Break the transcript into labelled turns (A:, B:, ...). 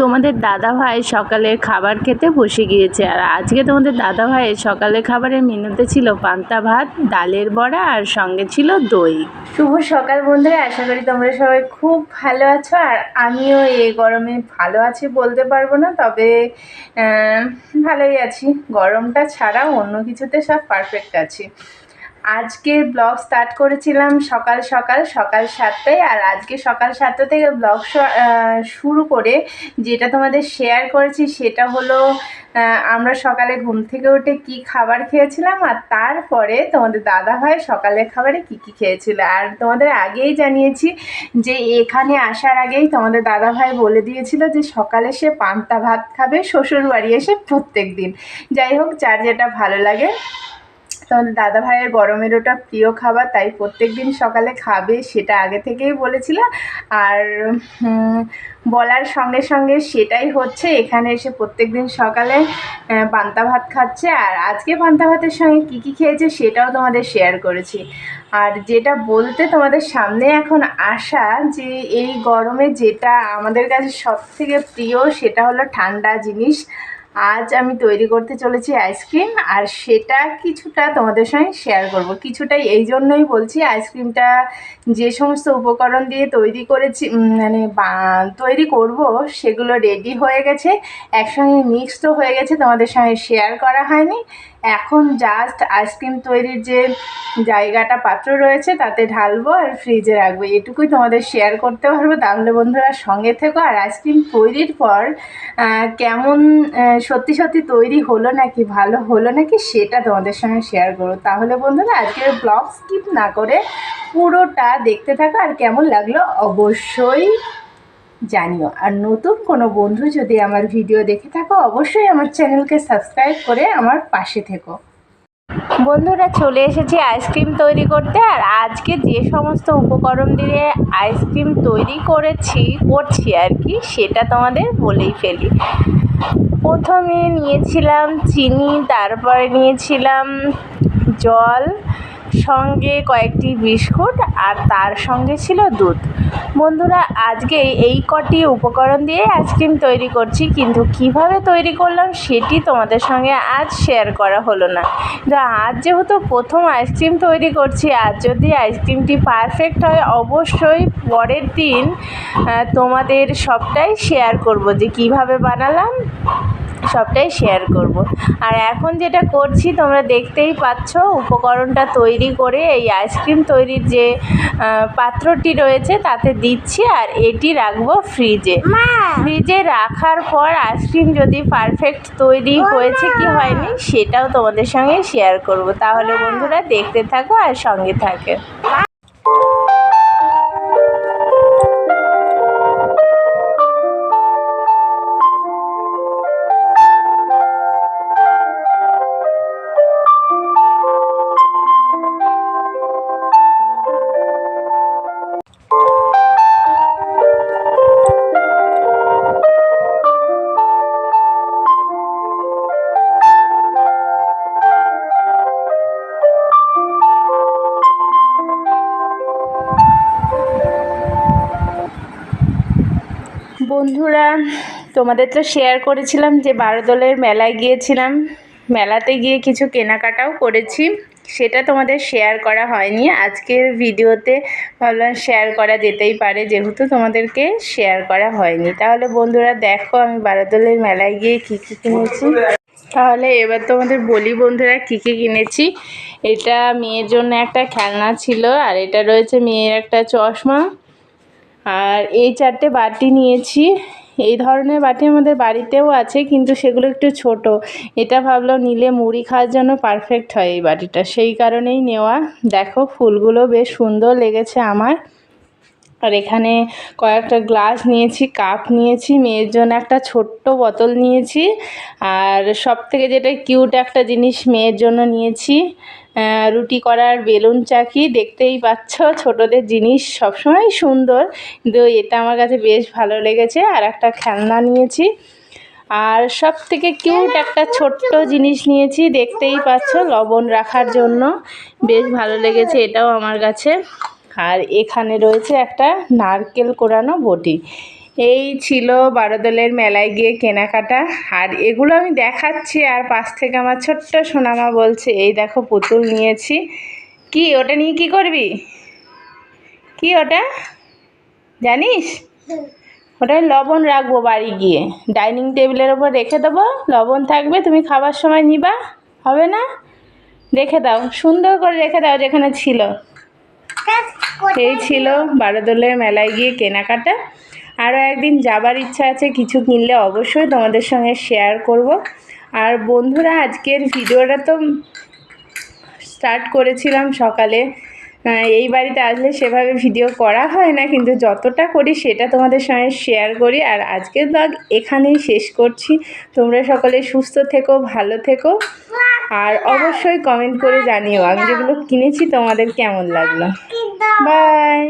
A: তোমাদের দাদা ভাই সকালে খাবার খেতে বসে গিয়েছে। আর আজকে তোমাদের দাদা ভাইয়ের সকালে খাবারের মেনুতে ছিল পান্তা ভাত, ডালের বড়া আর সঙ্গে ছিল দই। শুভ সকাল বন্ধুরা, আশা করি তোমরা সবাই খুব ভালো আছো। আর আমিও এই গরমে ভালো আছি বলতে পারব না, তবে ভালোই আছি। গরমটা ছাড়া অন্য কিছুতে সব পারফেক্ট আছি। আজকে ব্লগ স্টার্ট করেছিলাম সকাল সকাল সকাল সাতটায়। আর আজকে সকাল সাতটা থেকে ব্লগ শুরু করে যেটা তোমাদের শেয়ার করেছি সেটা হলো আমরা সকালে ঘুম থেকে উঠে কি খাবার খেয়েছিলাম আর তারপরে তোমাদের দাদা ভাই সকালের খাবারে কি কি খেয়েছিল। আর তোমাদের আগেই জানিয়েছি যে এখানে আসার আগেই তোমাদের দাদা ভাই বলে দিয়েছিল যে সকালে সে পান্তা ভাত খাবে শ্বশুর বাড়ি এসে প্রত্যেক দিন যাই হোক, যার যেটা ভালো লাগে তোমাদের দাদা ভাইয়ের গরমের ওটা প্রিয় খাবার, তাই প্রত্যেক দিন সকালে খাবে সেটা আগে থেকেই বলেছিল। আর বলার সঙ্গে সঙ্গে সেটাই হচ্ছে, এখানে এসে প্রত্যেক দিন সকালে পান্তা ভাত খাচ্ছে। আর আজকে পান্তা ভাতের সঙ্গে কী কী খেয়েছে সেটাও তোমাদের শেয়ার করেছি। আর যেটা বলতে তোমাদের সামনে এখন আসা, যে এই গরমে যেটা আমাদের কাছে সব থেকে প্রিয়, সেটা হলো ঠান্ডা জিনিস। আজ আমি তৈরি করতে চলেছি আইসক্রিম, আর সেটা কিছুটা তোমাদের সঙ্গে শেয়ার করব। কিছুটাই এই জন্যই বলছি আইসক্রিমটা যে সমস্ত উপকরণ দিয়ে তৈরি করেছি মানে তৈরি করব, সেগুলো রেডি হয়ে গেছে। একসঙ্গে মিক্সডও হয়ে গেছে, তোমাদের সঙ্গে শেয়ার করা হয়নি। এখন জাস্ট আইসক্রিম তৈরির যে জায়গাটা পাত্র রয়েছে, তাতে ঢালবো আর ফ্রিজে রাখব। এটুকুই তোমাদের শেয়ার করতে পারব। তাহলে বন্ধুরা সঙ্গে থেকো। আর আইসক্রিম তৈরির পর কেমন সত্যি সত্যি তৈরি হলো নাকি, ভালো হলো নাকি সেটা তোমাদের সঙ্গে শেয়ার করব। তাহলে বন্ধুরা, আজকের ব্লগ স্কিপ না করে পুরোটা দেখতে থাকো আর কেমন লাগল অবশ্যই জানিও। আর নতুন কোনো বন্ধু যদি আমার ভিডিও দেখে থাকো, অবশ্যই আমার চ্যানেলকে সাবস্ক্রাইব করে আমার পাশে থেকো। বন্ধুরা, চলে এসেছি আইসক্রিম তৈরি করতে। আর আজকে যে সমস্ত উপকরণ দিয়ে আইসক্রিম তৈরি করেছি, করছি আর কি, সেটা তোমাদের বলেই ফেলি। প্রথমে নিয়েছিলাম চিনি তারপরে নিয়েছিলাম জল সঙ্গে কয়েকটি বিস্কুট আর তার সঙ্গে ছিল দুধ। বন্ধুরা, আজকে এই কটি উপকরণ দিয়ে আইসক্রিম তৈরি করছি, কিন্তু কীভাবে তৈরি করলাম সেটি তোমাদের সঙ্গে আজ শেয়ার করা হলো না। আজ যেহেতু প্রথম আইসক্রিম তৈরি করছি আজ যদি আইসক্রিমটি পারফেক্ট হয়, অবশ্যই পরের দিন তোমাদের সবটাই শেয়ার করব যে কীভাবে বানালাম। সবটাই শেয়ার করব। আর এখন যেটা করছি তোমরা দেখতেই পাচ্ছ উপকরণটা তৈরি করে এই আইসক্রিম তৈরির যে পাত্রটি রয়েছে তাতে দিচ্ছি আর এটি রাখব ফ্রিজে ফ্রিজে রাখার পর আইসক্রিম যদি পারফেক্ট তৈরি হয়েছে কি হয়নি সেটাও তোমাদের সঙ্গে শেয়ার করব। তাহলে বন্ধুরা দেখতে থাকো আর সঙ্গে থাকে। বন্ধুরা, তোমাদের তো শেয়ার করেছিলাম যে বারোদলের মেলায় গিয়েছিলাম। মেলাতে গিয়ে কিছু কেনাকাটাও করেছি। সেটা তোমাদের শেয়ার করা হয়নি। আজকের ভিডিওতে ভাবলাম শেয়ার করা যেতেই পারে, যেহেতু তোমাদেরকে শেয়ার করা হয়নি। তাহলে বন্ধুরা, দেখো আমি বারোদলের মেলায় গিয়ে কী কী কিনেছি। তাহলে এবার তোমাদের বলি বন্ধুরা, কী কী কিনেছি। এটা মেয়ের জন্য একটা খেলনা ছিল, আর এটা রয়েছে মেয়ের একটা চশমা। আর এই চারটে বাটি নিয়েছি। এই ধরনের বাটি আমাদের বাড়িতেও আছে, কিন্তু সেগুলো একটু ছোট। এটা ভাবলাম নিলে মুড়ি খাওয়ার জন্য পারফেক্ট হয় এই বাটিটা। সেই কারণেই নেওয়া। দেখো, ফুলগুলো বেশ সুন্দর লেগেছে আমার। আর এখানে কয়েকটা গ্লাস নিয়েছি, কাপ নিয়েছি, মেয়ের জন্য একটা ছোট্ট বোতল নিয়েছি আর সব থেকে যেটা কিউট একটা জিনিস মেয়ের জন্য নিয়েছি রুটি করার বেলুন চাকি। দেখতেই পাচ্ছ ছোটদের জিনিস সবসময় সুন্দর, কিন্তু এটা আমার কাছে বেশ ভালো লেগেছে। আর একটা খেলনা নিয়েছি। আর সব থেকে কিউট একটা ছোট্ট জিনিস নিয়েছি, দেখতেই পাচ্ছ লবণ রাখার জন্য। বেশ ভালো লেগেছে এটাও আমার কাছে। আর এখানে রয়েছে একটা নারকেল কোরানো বটি। এই ছিল বারোদলের মেলায় গিয়ে কেনাকাটা। আর এগুলো আমি দেখাচ্ছি আর পাশ থেকে আমার ছোট্ট সোনামা বলছে, এই দেখো পুতুল নিয়েছি। কি, ওটা নিয়ে কি করবি? কি ওটা? জানিস? ওটায় লবণ রাখব বাড়ি গিয়ে। ডাইনিং টেবিলের ওপর রেখে দেবো। লবণ থাকবে, তুমি খাবার সময় নিবা। হবে না? রেখে দাও, সুন্দর করে রেখে দাও যেখানে ছিল। এই ছিল বারোদলের মেলায় গিয়ে কেনাকাটা। আরও একদিন যাবার ইচ্ছা আছে, কিছু কিনলে অবশ্যই তোমাদের সঙ্গে শেয়ার করব। আর বন্ধুরা, আজকের ভিডিওটা তো স্টার্ট করেছিলাম সকালে। এই বাড়িতে আসলে সেভাবে ভিডিও করা হয় না, কিন্তু যতটা করি সেটা তোমাদের সঙ্গে শেয়ার করি। আর আজকের ব্লগ এখানেই শেষ করছি। তোমরা সকলে সুস্থ থেকো, ভালো থেকো। আর অবশ্যই কমেন্ট করে জানিও। আমি যেগুলো কিনেছি তোমাদের কেমন লাগল। বাই